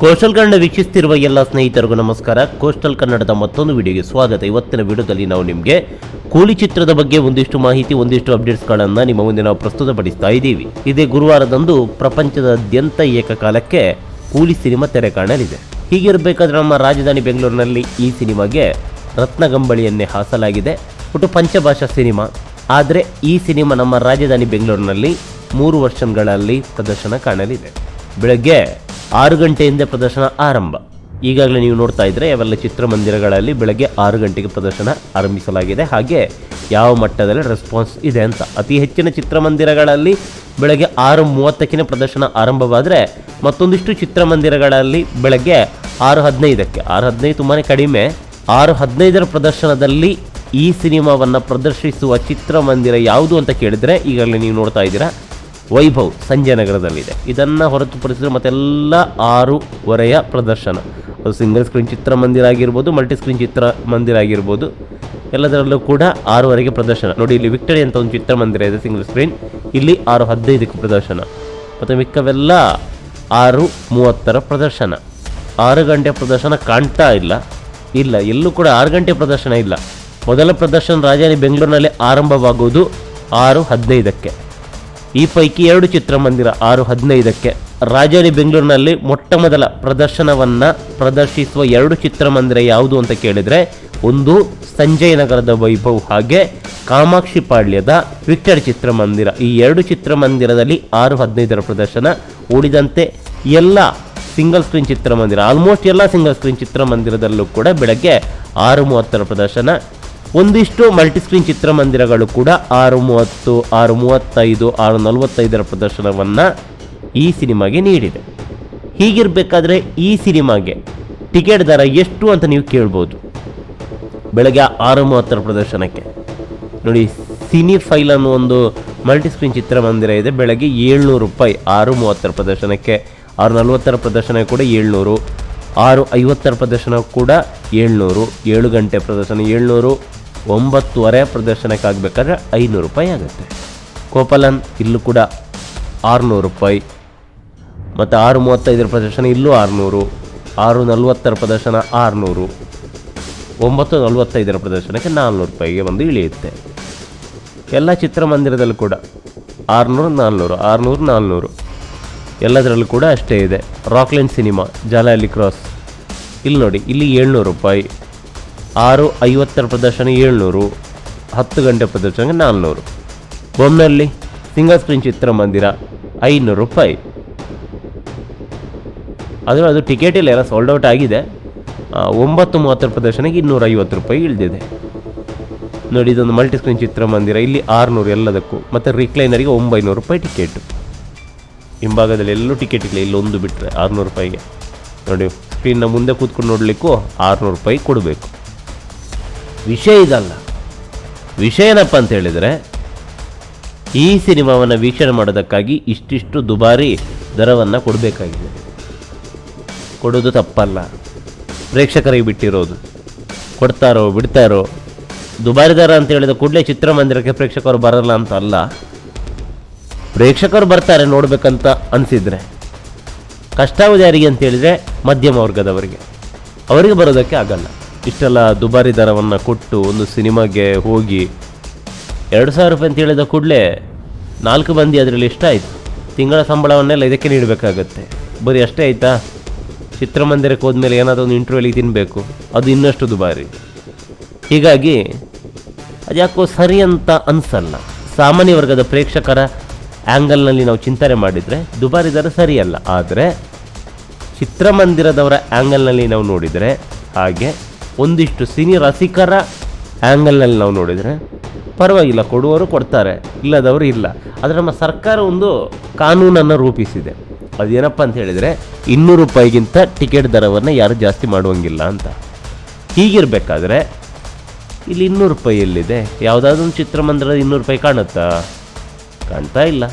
Coastal Kannada ವೀಕ್ಷಿಸ್ತಿರುವ ಎಲ್ಲ ಸ್ನೇಹಿತರಿಗೂ ನಮಸ್ಕಾರ. ಕೋಸ್ಟಲ್ ಕನ್ನಡದ ಮತ್ತೊಂದು ವಿಡಿಯೋಗೆ ಸ್ವಾಗತ. ಇವತ್ತಿನ ವಿಡಿಯೋದಲ್ಲಿ ನಾವು ನಿಮಗೆ ಕೂಲಿ ಚಿತ್ರದ ಬಗ್ಗೆ ಒಂದಿಷ್ಟು ಮಾಹಿತಿ, ಒಂದಿಷ್ಟು ಅಪ್ಡೇಟ್ಸ್ಗಳನ್ನು ನಿಮ್ಮ ಮುಂದೆ ನಾವು ಪ್ರಸ್ತುತಪಡಿಸ್ತಾ ಇದ್ದೀವಿ. ಇದೇ ಗುರುವಾರದಂದು ಪ್ರಪಂಚದಾದ್ಯಂತ ಏಕಕಾಲಕ್ಕೆ ಕೂಲಿ ಸಿನಿಮಾ ತೆರೆ ಕಾಣಲಿದೆ. ಹೀಗಿರಬೇಕಾದ್ರೆ ನಮ್ಮ ರಾಜಧಾನಿ ಬೆಂಗಳೂರಿನಲ್ಲಿ ಈ ಸಿನಿಮಾಗೆ ರತ್ನಗಂಬಳಿಯನ್ನೇ ಹಾಸಲಾಗಿದೆ. ಒಟ್ಟು ಪಂಚಭಾಷಾ ಸಿನಿಮಾ. ಆದರೆ ಈ ಸಿನಿಮಾ ನಮ್ಮ ರಾಜಧಾನಿ ಬೆಂಗಳೂರಿನಲ್ಲಿ ಮೂರು ವರ್ಷಗಳಲ್ಲಿ ಪ್ರದರ್ಶನ ಕಾಣಲಿದೆ. ಬೆಳಗ್ಗೆ ಆರು ಗಂಟೆಯಿಂದ ಪ್ರದರ್ಶನ ಆರಂಭ. ಈಗಾಗಲೇ ನೀವು ನೋಡ್ತಾ ಇದ್ರೆ ಅವೆಲ್ಲ ಚಿತ್ರಮಂದಿರಗಳಲ್ಲಿ ಬೆಳಗ್ಗೆ ಆರು ಗಂಟೆಗೆ ಪ್ರದರ್ಶನ ಆರಂಭಿಸಲಾಗಿದೆ. ಹಾಗೆ ಯಾವ ಮಟ್ಟದಲ್ಲಿ ರೆಸ್ಪಾನ್ಸ್ ಇದೆ ಅಂತ. ಅತಿ ಹೆಚ್ಚಿನ ಚಿತ್ರಮಂದಿರಗಳಲ್ಲಿ ಬೆಳಗ್ಗೆ ಆರು ಮೂವತ್ತಕ್ಕಿನ ಪ್ರದರ್ಶನ ಆರಂಭವಾದರೆ ಮತ್ತೊಂದಿಷ್ಟು ಚಿತ್ರಮಂದಿರಗಳಲ್ಲಿ ಬೆಳಗ್ಗೆ ಆರು ಹದಿನೈದಕ್ಕೆ. ಆರು ಹದಿನೈದು ತುಂಬಾ ಕಡಿಮೆ. ಆರು ಹದಿನೈದರ ಪ್ರದರ್ಶನದಲ್ಲಿ ಈ ಸಿನಿಮಾವನ್ನು ಪ್ರದರ್ಶಿಸುವ ಚಿತ್ರಮಂದಿರ ಯಾವುದು ಅಂತ ಕೇಳಿದರೆ ಈಗಾಗಲೇ ನೀವು ನೋಡ್ತಾ ಇದ್ದೀರಾ. ವೈಭವ್ ಸಂಜಯ ನಗರದಲ್ಲಿದೆ. ಇದನ್ನು ಹೊರತುಪಡಿಸಿದ್ರೆ ಮತ್ತೆಲ್ಲ ಆರೂವರೆಯ ಪ್ರದರ್ಶನ. ಅದು ಸಿಂಗಲ್ ಸ್ಕ್ರೀನ್ ಚಿತ್ರಮಂದಿರ ಆಗಿರ್ಬೋದು ಮಲ್ಟಿ ಸ್ಕ್ರೀನ್ ಚಿತ್ರಮಂದಿರ ಆಗಿರ್ಬೋದು, ಎಲ್ಲದರಲ್ಲೂ ಕೂಡ ಆರೂವರೆಗೆ ಪ್ರದರ್ಶನ. ನೋಡಿ, ಇಲ್ಲಿ ವಿಕ್ಟರಿ ಅಂತ ಒಂದು ಚಿತ್ರಮಂದಿರ ಇದೆ ಸಿಂಗಲ್ ಸ್ಕ್ರೀನ್ ಇಲ್ಲಿ ಆರು ಹದಿನೈದಕ್ಕೆ ಪ್ರದರ್ಶನ. ಮತ್ತು ಮಿಕ್ಕವೆಲ್ಲ ಆರು ಮೂವತ್ತರ ಪ್ರದರ್ಶನ. ಆರು ಗಂಟೆ ಪ್ರದರ್ಶನ ಕಾಣ್ತಾ ಇಲ್ಲ. ಇಲ್ಲ, ಎಲ್ಲೂ ಕೂಡ ಆರು ಗಂಟೆ ಪ್ರದರ್ಶನ ಇಲ್ಲ. ಮೊದಲ ಪ್ರದರ್ಶನ ರಾಜಧಾನಿ ಬೆಂಗಳೂರಿನಲ್ಲಿ ಆರಂಭವಾಗುವುದು ಆರು ಹದಿನೈದಕ್ಕೆ. ಈ ಪೈಕಿ ಎರಡು ಚಿತ್ರಮಂದಿರ ಆರು ಹದಿನೈದಕ್ಕೆ. ರಾಜೌರಿ ಬೆಂಗಳೂರಿನಲ್ಲಿ ಮೊಟ್ಟ ಮೊದಲ ಪ್ರದರ್ಶನವನ್ನು ಪ್ರದರ್ಶಿಸುವ ಎರಡು ಚಿತ್ರಮಂದಿರ ಯಾವುದು ಅಂತ ಕೇಳಿದರೆ, ಒಂದು ಸಂಜಯ್ ನಗರದ ವೈಭವ್ ಹಾಗೆ ಕಾಮಾಕ್ಷಿ ಪಾಳ್ಯದ ವಿಕ್ಟರ್ ಚಿತ್ರಮಂದಿರ. ಈ ಎರಡು ಚಿತ್ರಮಂದಿರದಲ್ಲಿ ಆರು ಹದಿನೈದರ ಪ್ರದರ್ಶನ. ಉಳಿದಂತೆ ಎಲ್ಲ ಸಿಂಗಲ್ ಸ್ಕ್ರೀನ್ ಚಿತ್ರಮಂದಿರ, ಆಲ್ಮೋಸ್ಟ್ ಎಲ್ಲ ಸಿಂಗಲ್ ಸ್ಕ್ರೀನ್ ಚಿತ್ರಮಂದಿರದಲ್ಲೂ ಕೂಡ ಬೆಳಗ್ಗೆ ಆರು ಮೂವತ್ತರ ಪ್ರದರ್ಶನ. ಒಂದಿಷ್ಟು ಮಲ್ಟಿಸ್ಕ್ರೀನ್ ಚಿತ್ರಮಂದಿರಗಳು ಕೂಡ ಆರು ಮೂವತ್ತು ಆರು ಮೂವತ್ತೈದು ಆರು ನಲವತ್ತೈದರ ಪ್ರದರ್ಶನವನ್ನು ಈ ಸಿನಿಮಾಗೆ ನೀಡಿದೆ. ಹೀಗಿರಬೇಕಾದ್ರೆ ಈ ಸಿನಿಮಾಗೆ ಟಿಕೆಟ್ ದರ ಎಷ್ಟು ಅಂತ ನೀವು ಕೇಳ್ಬೋದು. ಬೆಳಗ್ಗೆ ಆರು ಮೂವತ್ತರ ಪ್ರದರ್ಶನಕ್ಕೆ. ನೋಡಿ, ಸಿನಿ ಫೈಲ್ ಅನ್ನೋ ಒಂದು ಮಲ್ಟಿಸ್ಕ್ರೀನ್ ಚಿತ್ರಮಂದಿರ ಇದೆ. ಬೆಳಗ್ಗೆ ಏಳ್ನೂರು ರೂಪಾಯಿ ಆರು ಮೂವತ್ತರ ಪ್ರದರ್ಶನಕ್ಕೆ. ಆರು ನಲವತ್ತರ ಪ್ರದರ್ಶನ ಕೂಡ ಏಳ್ನೂರು. ಆರು ಐವತ್ತರ ಪ್ರದರ್ಶನ ಕೂಡ ಏಳ್ನೂರು. ಏಳು ಗಂಟೆ ಪ್ರದರ್ಶನ ಏಳ್ನೂರು. ಒಂಬತ್ತುವರೆ ಪ್ರದರ್ಶನಕ್ಕೆ ಆಗಬೇಕಾದ್ರೆ ಐನೂರು ರೂಪಾಯಿ ಆಗುತ್ತೆ. ಕೋಪಲನ್ ಇಲ್ಲೂ ಕೂಡ ಆರುನೂರು ರೂಪಾಯಿ. ಮತ್ತು ಆರು ಮೂವತ್ತೈದರ ಪ್ರದರ್ಶನ ಇಲ್ಲೂ ಆರುನೂರು. ಆರು ನಲವತ್ತರ ಪ್ರದರ್ಶನ ಆರುನೂರು. ಒಂಬತ್ತು ನಲವತ್ತೈದರ ಪ್ರದರ್ಶನಕ್ಕೆ ನಾಲ್ನೂರು ರೂಪಾಯಿಗೆ ಬಂದು ಇಳಿಯುತ್ತೆ. ಎಲ್ಲ ಚಿತ್ರಮಂದಿರದಲ್ಲೂ ಕೂಡ ಆರುನೂರು, ನಾಲ್ನೂರು ಆರುನೂರು, ನಾಲ್ನೂರು. ಎಲ್ಲದರಲ್ಲೂ ಕೂಡ ಅಷ್ಟೇ ಇದೆ. ರಾಕ್ಲೆಂಡ್ ಸಿನಿಮಾ ಜಾಲಹಳ್ಳಿ ಕ್ರಾಸ್ ಇಲ್ಲಿ ನೋಡಿ, ಇಲ್ಲಿ ಏಳ್ನೂರು ರೂಪಾಯಿ. ಆರು ಐವತ್ತರ ಪ್ರದರ್ಶನ ಏಳ್ನೂರು, ಹತ್ತು ಗಂಟೆ ಪ್ರದರ್ಶನಕ್ಕೆ ನಾಲ್ನೂರು. ಬೊಮ್ಮನಲ್ಲಿ ಸಿಂಗಲ್ ಸ್ಕ್ರೀನ್ ಚಿತ್ರಮಂದಿರ ಐನೂರು ರೂಪಾಯಿ. ಆದರೆ ಅದು ಟಿಕೆಟ್ ಇಲ್ಲ ಎಲ್ಲ ಸೋಲ್ಡ್ ಔಟ್ ಆಗಿದೆ. ಒಂಬತ್ತು ಮೂವತ್ತರ ಪ್ರದರ್ಶನಕ್ಕೆ ಇನ್ನೂರ ಐವತ್ತು ರೂಪಾಯಿ ಇಳಿದಿದೆ. ನೋಡಿ, ಇದೊಂದು ಮಲ್ಟಿ ಸ್ಕ್ರೀನ್ ಚಿತ್ರಮಂದಿರ ಇಲ್ಲಿ ಆರುನೂರು ಎಲ್ಲದಕ್ಕೂ, ಮತ್ತು ರಿಕ್ಲೈನರಿಗೆ ಒಂಬೈನೂರು ರೂಪಾಯಿ ಟಿಕೆಟು ಹಿಂಭಾಗದಲ್ಲಿ ಎಲ್ಲೂ ಟಿಕೆಟ್ ಇಲ್ಲ. ಇಲ್ಲೊಂದು ಬಿಟ್ಟರೆ ಆರುನೂರು ರೂಪಾಯಿಗೆ. ನೋಡಿ ಸ್ಕ್ರೀನ್ನ ಮುಂದೆ ಕೂತ್ಕೊಂಡು ನೋಡಲಿಕ್ಕೂ ಆರುನೂರು ರೂಪಾಯಿ ಕೊಡಬೇಕು. ವಿಷಯ ಇದಲ್ಲ. ವಿಷಯ ಏನಪ್ಪ ಅಂತ ಹೇಳಿದರೆ, ಈ ಸಿನಿಮಾವನ್ನು ವೀಕ್ಷಣೆ ಮಾಡೋದಕ್ಕಾಗಿ ಇಷ್ಟಿಷ್ಟು ದುಬಾರಿ ದರವನ್ನು ಕೊಡಬೇಕಾಗಿದೆ. ಕೊಡೋದು ತಪ್ಪಲ್ಲ. ಪ್ರೇಕ್ಷಕರಿಗೆ ಬಿಟ್ಟಿರೋದು. ಕೊಡ್ತಾರೋ, ಬಿಡ್ತಾರೋ. ದುಬಾರಿ ದರ ಅಂತ ಹೇಳಿದ ಕೂಡಲೇ ಚಿತ್ರಮಂದಿರಕ್ಕೆ ಪ್ರೇಕ್ಷಕರು ಬರಲ್ಲ ಅಂತ ಅಲ್ಲ. ಪ್ರೇಕ್ಷಕರು ಬರ್ತಾರೆ ನೋಡಬೇಕಂತ ಅನಿಸಿದರೆ. ಕಷ್ಟಾವಧಿ ಯಾರಿಗೆ ಅಂತ ಹೇಳಿದರೆ ಮಧ್ಯಮ ವರ್ಗದವರಿಗೆ. ಅವರಿಗೆ ಬರೋದಕ್ಕೆ ಆಗಲ್ಲ. ಇಷ್ಟೆಲ್ಲ ದುಬಾರಿ ದರವನ್ನು ಕೊಟ್ಟು ಒಂದು ಸಿನಿಮಾಗೆ ಹೋಗಿ ಎರಡು ಸಾವಿರ ರೂಪಾಯಿ ಅಂತ ಹೇಳಿದ ಕೂಡಲೇ ನಾಲ್ಕು ಮಂದಿ ಅದರಲ್ಲಿ ಇಷ್ಟ ಆಯಿತು. ತಿಂಗಳ ಸಂಬಳವನ್ನೆಲ್ಲ ಇದಕ್ಕೆ ನೀಡಬೇಕಾಗತ್ತೆ. ಬರೀ ಅಷ್ಟೇ ಆಯಿತಾ? ಚಿತ್ರಮಂದಿರಕ್ಕೆ ಹೋದ್ಮೇಲೆ ಏನಾದರೂ ಒಂದು ಇಂಟರ್ವ್ಯೂಲಿಗೆ ತಿನ್ನಬೇಕು ಅದು ಇನ್ನಷ್ಟು ದುಬಾರಿ. ಹೀಗಾಗಿ ಅದ್ಯಾಕೋ ಸರಿ ಅಂತ ಅನಿಸಲ್ಲ. ಸಾಮಾನ್ಯ ವರ್ಗದ ಪ್ರೇಕ್ಷಕರ ಆ್ಯಂಗಲ್ನಲ್ಲಿ ನಾವು ಚಿಂತನೆ ಮಾಡಿದರೆ ದುಬಾರಿ ದರ ಸರಿಯಲ್ಲ. ಆದರೆ ಚಿತ್ರಮಂದಿರದವರ ಆ್ಯಂಗಲ್ನಲ್ಲಿ ನಾವು ನೋಡಿದರೆ ಹಾಗೆ ಒಂದಿಷ್ಟು ಸಿನಿ ರಸಿಕರ ಆ್ಯಂಗಲ್ನಲ್ಲಿ ನಾವು ನೋಡಿದರೆ ಪರವಾಗಿಲ್ಲ ಕೊಡುವವರು ಕೊಡ್ತಾರೆ, ಇಲ್ಲದವರು ಇಲ್ಲ. ಆದರೆ ನಮ್ಮ ಸರ್ಕಾರ ಒಂದು ಕಾನೂನನ್ನು ರೂಪಿಸಿದೆ. ಅದೇನಪ್ಪ ಅಂತ ಹೇಳಿದರೆ ಇನ್ನೂರು ರೂಪಾಯಿಗಿಂತ ಟಿಕೆಟ್ ದರವನ್ನು ಯಾರು ಜಾಸ್ತಿ ಮಾಡುವಂಗಿಲ್ಲ ಅಂತ. ಹೀಗಿರಬೇಕಾದ್ರೆ ಇಲ್ಲಿ ಇನ್ನೂರು ರೂಪಾಯಿ ಎಲ್ಲಿದೆ ಯಾವುದಾದ್ರೂ ಚಿತ್ರಮಂದಿರದ ಇನ್ನೂರು ರೂಪಾಯಿ ಕಾಣುತ್ತಾ? ಕಾಣ್ತಾ ಇಲ್ಲ.